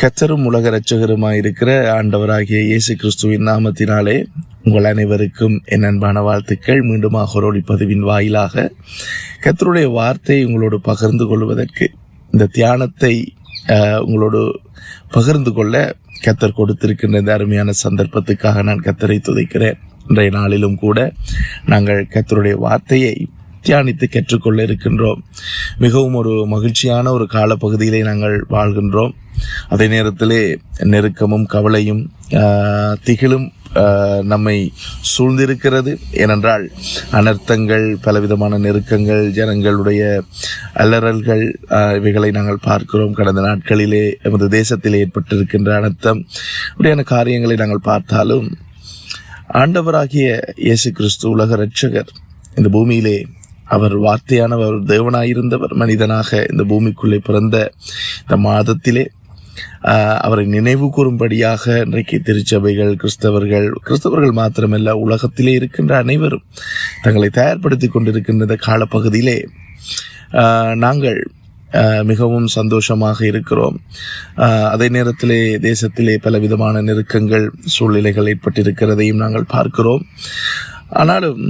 கத்தரும் உலக இரட்சகருமாயிருக்கிற ஆண்டவராகிய இயேசு கிறிஸ்துவின் நாமத்தினாலே உங்கள் அனைவருக்கும் என் அன்பான வாழ்த்துக்கள். மீண்டுமாக ஒரு பதிவின் வாயிலாக கத்தருடைய வார்த்தை உங்களோடு பகிர்ந்து கொள்வதற்கு இந்த தியானத்தை உங்களோடு பகிர்ந்து கொள்ள கத்தர் கொடுத்திருக்கின்ற இந்த அருமையான சந்தர்ப்பத்துக்காக நான் கத்தரை துதைக்கிறேன். இன்றைய நாளிலும் கூட நாங்கள் கத்தருடைய வார்த்தையை தியானித்து கற்றுக்கொள்ள இருக்கின்றோம். மிகவும் ஒரு மகிழ்ச்சியான ஒரு காலப்பகுதியிலே நாங்கள் வாழ்கின்றோம். அதே நேரத்திலே நெருக்கமும் கவலையும் திகிலும் நம்மை சூழ்ந்திருக்கிறது. ஏனென்றால் அனர்த்தங்கள் பலவிதமான நெருக்கங்கள் ஜனங்களுடைய அலறல்கள் இவைகளை நாங்கள் பார்க்கிறோம். கடந்த நாட்களிலே எமது தேசத்தில் ஏற்பட்டிருக்கின்ற அனர்த்தம் இப்படியான காரியங்களை நாங்கள் பார்த்தாலும் ஆண்டவராகிய இயேசு கிறிஸ்து உலக ரட்சகர் இந்த பூமியிலே அவர் வார்த்தையானவர் தேவனாயிருந்தவர் மனிதனாக இந்த பூமிக்குள்ளே பிறந்த இந்த மாதத்திலே அவரை நினைவு கூறும்படியாக இன்றைக்கு திருச்சபைகள் கிறிஸ்தவர்கள் கிறிஸ்தவர்கள் மாத்திரமல்ல உலகத்திலே இருக்கின்ற அனைவரும் தங்களை தயார்படுத்தி கொண்டிருக்கின்ற இந்த காலப்பகுதியிலே நாங்கள் மிகவும் சந்தோஷமாக இருக்கிறோம். அதே நேரத்திலே தேசத்திலே பலவிதமான நெருக்கங்கள் சூழ்நிலைகள் ஏற்பட்டிருக்கிறதையும் நாங்கள் பார்க்கிறோம். ஆனாலும்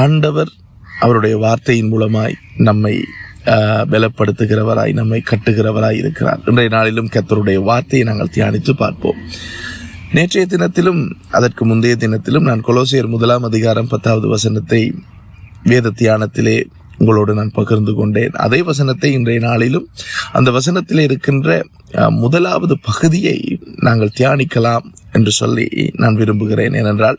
ஆண்டவர் அவருடைய வார்த்தையின் மூலமாய் நம்மை பலப்படுத்துகிறவராய் நம்மை கட்டுகிறவராய் இருக்கிறார். இன்றைய நாளிலும் கத்தருடைய வார்த்தையை நாங்கள் தியானித்து பார்ப்போம். நேற்றைய தினத்திலும் அதற்கு முந்தைய தினத்திலும் நான் கொலோசியர் முதலாம் அதிகாரம் பத்தாவது வசனத்தை வேத தியானத்திலே உங்களோடு நான் பகிர்ந்து கொண்டேன். அதே வசனத்தை இன்றைய நாளிலும் அந்த வசனத்தில் இருக்கின்ற முதலாவது பகுதியை நாங்கள் தியானிக்கலாம். என்று சொல்லி நான் விரும்புகிறேன். ஏனென்றால்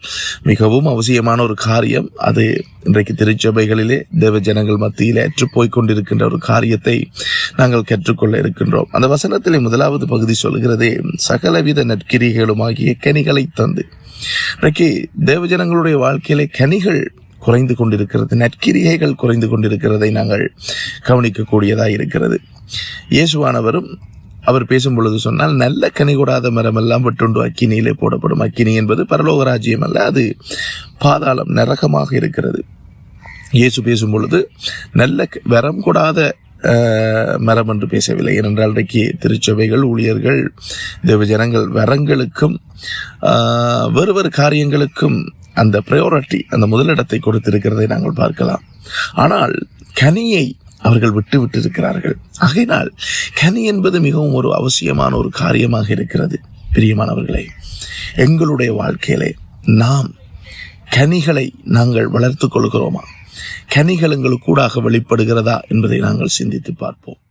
மிகவும் அவசியமான ஒரு காரியம் அது இன்றைக்கு திருச்சபைகளிலே தேவ ஜனங்கள் மத்தியில் ஏற்றுப்போய் கொண்டிருக்கின்ற ஒரு காரியத்தை நாங்கள் கற்றுக்கொள்ள இருக்கின்றோம். அந்த வசனத்திலே முதலாவது பகுதி சொல்கிறதே சகலவித நற்கிரிகளுமாகிய கனிகளை தந்து. இன்றைக்கு தேவஜனங்களுடைய வாழ்க்கையிலே கனிகள் குறைந்து கொண்டிருக்கிறது நற்கிரிகைகள் குறைந்து கொண்டிருக்கிறதை நாங்கள் கவனிக்கக்கூடியதாக இருக்கிறது இயேசுவானவரும் அவர் பேசும் பொழுது சொன்னால் நல்ல கனி கூடாத மரம் எல்லாம் வெட்டுண்டு அக்கினியிலே போடப்படும். அக்கினி என்பது பரலோக ராஜ்யம் அல்ல அது பாதாளம் நரகமாக இருக்கிறது. இயேசு பேசும் பொழுது நல்ல க- வரம் கூடாத மரம் என்று பேசவில்லை. ஏனென்றால் இன்றைக்கு திருச்சபைகள் ஊழியர்கள் தேவஜனங்கள் வரங்களுக்கும் வேறு வேறு காரியங்களுக்கும் அந்த ப்ரையாரிட்டி அந்த முதலிடத்தை கொடுத்திருக்கிறதை நாங்கள் பார்க்கலாம். ஆனால் கனியை அவர்கள் விட்டு விட்டிருக்கிறார்கள். ஆகையினால் கனி என்பது மிகவும் ஒரு அவசியமான ஒரு காரியமாக இருக்கிறது. பிரியமானவர்களே எங்களுடைய வாழ்க்கையிலே நாம் கனிகளை நாங்கள் வளர்த்து கொள்கிறோமா? கனிகள் எங்களுக்கு கூடாக வெளிப்படுகிறதா என்பதை நாங்கள் சிந்தித்து பார்ப்போம்.